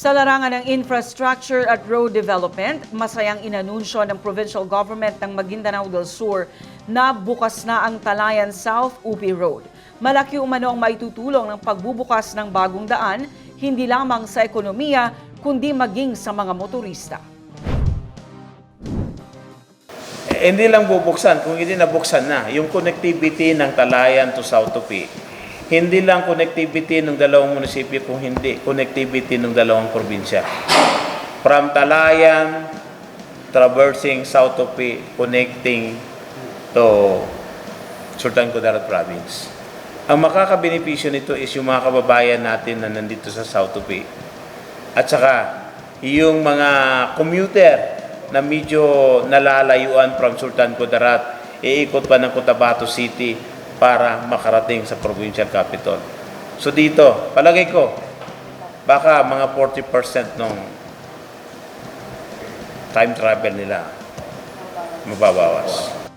Sa larangan ng infrastructure at road development, masayang inanunsyo ng provincial government ng Maguindanao del Sur na bukas na ang Talayan South UP Road. Malaki umano ang maitutulong ng pagbubukas ng bagong daan, hindi lamang sa ekonomiya, kundi maging sa mga motorista. Eh, hindi lang bubuksan, kung hindi nabuksan na, yung connectivity ng Talayan to South Tupi. Hindi lang connectivity ng dalawang munisipyo, kung hindi connectivity ng dalawang probinsya. From Talayan, traversing South Tupi, connecting to Sultan Kudarat Province. Ang makakabenepisyo nito is yung mga kababayan natin na nandito sa South Tupi. At saka, yung mga commuter na medyo nalalayuan from Sultan Kudarat, iikot pa ng Cotabato City para makarating sa provincial capital. So dito, palagay ko, baka mga 40% ng time travel nila mababawas.